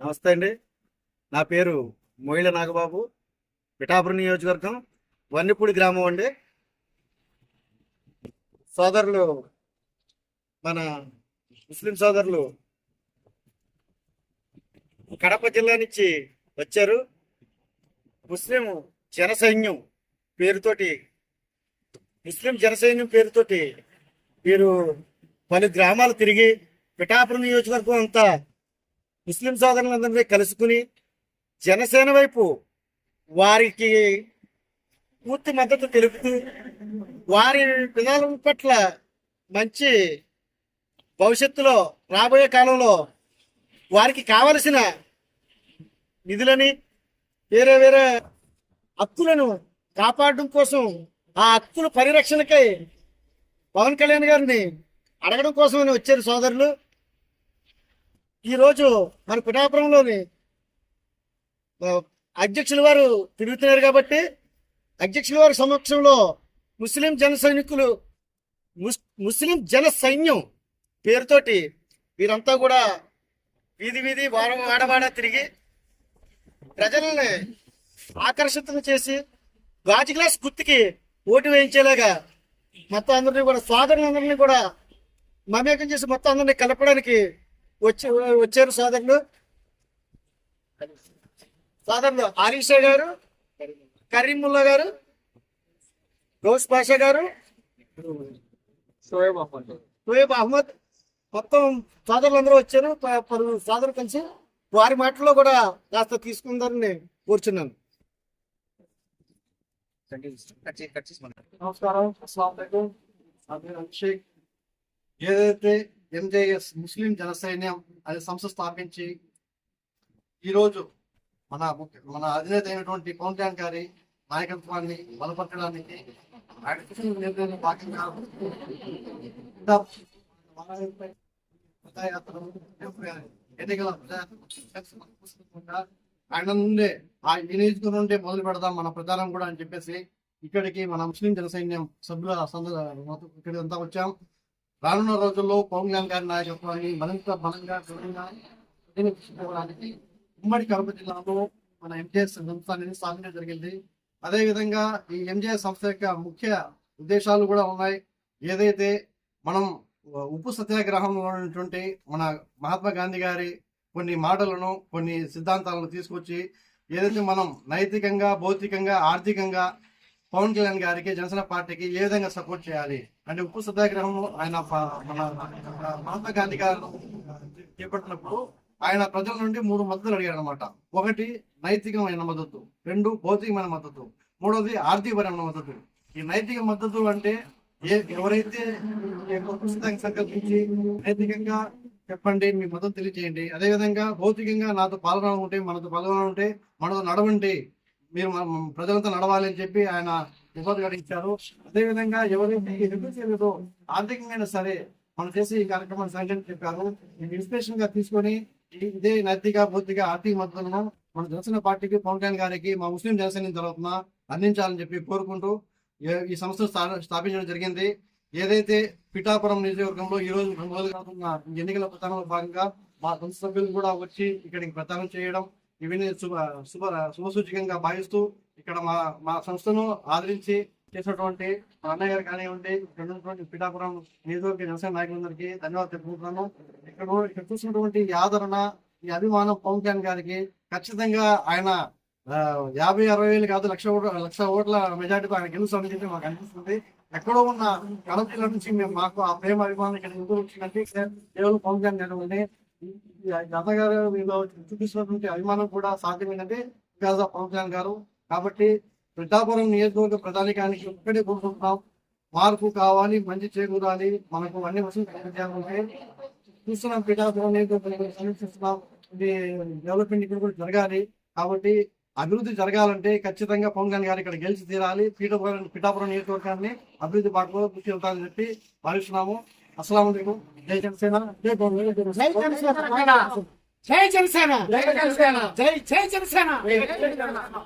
నమస్తే అండి. నా పేరు మొయిల నాగబాబు. పిఠాపురం నియోజకవర్గం వన్నిపూడి గ్రామం అండి. సోదరులు మన ముస్లిం సోదరులు కడప జిల్లా నుంచి వచ్చారు. ముస్లిం జనసైన్యం పేరుతోటి ముస్లిం జనసైన్యం పేరుతోటి వీరు పలు గ్రామాలు తిరిగి పిఠాపురం నియోజకవర్గం అంతా ముస్లిం సోదరులందరినీ కలుసుకుని జనసేన వైపు వారికి పూర్తి మద్దతు తెలుపుతూ వారి విధానం పట్ల మంచి భవిష్యత్తులో రాబోయే కాలంలో వారికి కావలసిన నిధులని వేరే వేరే హక్కులను కాపాడడం కోసం ఆ హక్కుల పరిరక్షణకై పవన్ కళ్యాణ్ గారిని అడగడం కోసమని వచ్చారు సోదరులు. ఈరోజు మన పిఠాపురంలోని అధ్యక్షుల వారు తిరుగుతున్నారు కాబట్టి అధ్యక్షుల వారి సమక్షంలో ముస్లిం జన సైనికులు ముస్- ముస్లిం జన సైన్యం పేరుతోటి వీరంతా కూడా వీధి వీధి వారం వాడవాడ తిరిగి ప్రజల్ని ఆకర్షితం చేసి గాజు గ్లాస్ గుర్తుకి ఓటు వేయించేలాగా మొత్తం అందరినీ కూడా సోదరులందరినీ కూడా మమేకం చేసి మొత్తం అందరినీ కలపడానికి వచ్చి వచ్చారు సోదరులు సోదరులు ఆలీషా గారు కరీముల్లా గారు గౌస్ పాషా గారు షోయబ్ అహ్మద్. మొత్తం సోదరులందరూ వచ్చారు. ప- పలువురు సోదరులు కలిసి వారి మాటల్లో కూడా కాస్త తీసుకుందారని కోరుచున్నాను. నమస్కారం. అస్సలం పేరు అభిషేక్. ఏదైతే ఎంజేఎస్ ముస్లిం జనసైన్యం అనే సంస్థ స్థాపించి ఈరోజు మన మన అధినేత అయినటువంటి పవన్ కళ్యాణ్ గారి నాయకత్వాన్ని బలపరచడానికి ఆయన భాగంగా ఎన్నికల ఆయన నుండే ఆ నుండే మొదలు పెడదాం మన ప్రచారం కూడా అని చెప్పేసి ఇక్కడికి మన ముస్లిం జనసైన్యం సభ్యుల సంద ఇక్కడ అంతా వచ్చాం. రానున్న రోజుల్లో పవన్ కళ్యాణ్ గారి నాయకత్వాన్ని మరింత బలంగా దృఢంగా ఉమ్మడి కడప జిల్లాలో మన ఎంజీఎస్ సంస్థ అనేది స్థాపించడం జరిగింది. అదేవిధంగా ఈ ఎంజీఎస్ సంస్థ యొక్క ముఖ్య ఉద్దేశాలు కూడా ఉన్నాయి. ఏదైతే మనం ఉప్పు సత్యాగ్రహంలో ఉన్నటువంటి మన మహాత్మా గాంధీ గారి కొన్ని మాటలను కొన్ని సిద్ధాంతాలను తీసుకొచ్చి ఏదైతే మనం నైతికంగా భౌతికంగా ఆర్థికంగా పవన్ కళ్యాణ్ గారికి జనసేన పార్టీకి ఏ విధంగా సపోర్ట్ చేయాలి అంటే ఉప్పు సత్యాగ్రహం ఆయన మన మహాత్మా గాంధీ గారు చేపట్టినప్పుడు ఆయన ప్రజల నుండి మూడు మద్దతులు అడిగారు అనమాట ఒకటి నైతికమైన మద్దతు. రెండు భౌతికమైన మద్దతు. మూడోది ఆర్థికపరమైన మద్దతు. ఈ నైతిక మద్దతు అంటే ఏ ఎవరైతే సంకల్పించి నైతికంగా చెప్పండి మీ మద్దతు తెలియజేయండి. అదే విధంగా భౌతికంగా నాతో పాల్గొనాలంటే మనతో పాల్గొనాలంటే మనతో నడవండి. మీరు మన ప్రజలంతా నడవాలి అని చెప్పి ఆయన నిబద్ధత గడించారు అదే విధంగా ఎవరైతే ఈ చేయలేదో ఆర్థికంగా సరే మనం చేసే ఈ కార్యక్రమాన్ని సంఘటన చెప్పారు. ఇన్స్పిరేషన్గా తీసుకొని ఇదే నైతిక భౌతిక ఆర్థిక మద్దతులను మన జనసేన పార్టీకి పవన్ కళ్యాణ్ గారికి మా ముస్లిం జనసేన తరఫున అందించాలని చెప్పి కోరుకుంటూ ఈ సంస్థ స్థాపించడం జరిగింది. ఏదైతే పిఠాపురం నియోజకవర్గంలో ఈ రోజు రెండు రోజులు కాకుండా ఎన్నికల ప్రచారంలో భాగంగా మా సంస్థ సభ్యులు కూడా వచ్చి ఇక్కడికి ప్రచారం చేయడం ఇవన్నీ శుభ శుభ శుభసూచకంగా భావిస్తూ ఇక్కడ మా మా సంస్థను ఆదరించి చేసినటువంటి మా అన్నయ్య గారు కానివ్వండి ఇక్కడ ఉన్నటువంటి పిఠాపురం నియోజకవర్గ వ్యవసాయ నాయకులందరికీ ధన్యవాదాలు తెలుపుకుంటున్నాను. ఇక్కడ ఇక్కడ చూసినటువంటి ఈ ఆదరణ ఈ అభిమానం పవన్ కళ్యాణ్ గారికి ఖచ్చితంగా ఆయన యాభై అరవై వేలు కాదు లక్ష ఓట్ల లక్ష ఓట్ల మెజార్టీతో ఆయన గెలుస్తామని చెప్పి మాకు అనిపిస్తుంది. ఎక్కడో ఉన్న కడప జిల్లా నుంచి మేము మాకు ఆ ప్రేమ అభిమానం ఇక్కడ ఎందుకు వచ్చిందంటే కేవలం పవన్ కళ్యాణ్ గారు అన్నగారు మీరు గారు మీలో చూపిస్తున్నటువంటి అభిమానం కూడా సాధ్యమైనది ఏంటంటే ఆఫ్ పవన్ కళ్యాణ్ గారు. కాబట్టి పెద్దాపురం నియోజకవర్గ ప్రధానికానికి ఒక్కడే కోరుకుంటున్నాం. మార్పు కావాలి మంచి చేకూరాలి. మనకు అన్ని వసతులు చూస్తున్నాం పిఠాపురం నియోజకవర్గం సమీక్షిస్తున్నాం. ఇది డెవలప్మెంట్ ఇక్కడ కూడా జరగాలి. కాబట్టి అభివృద్ధి జరగాలంటే ఖచ్చితంగా పవన్ కళ్యాణ్ గారు ఇక్కడ గెలిచి తీరాలి. పీఠాపురం పిఠాపురం నియోజకవర్గాన్ని అభివృద్ధి బాటలో దృష్టి వెళ్తారని చెప్పి భావిస్తున్నాము. అస్సలం జై జనసేన. జై జనసేన. జై జనసేన. జై జై జనసేన. జై జనసేన.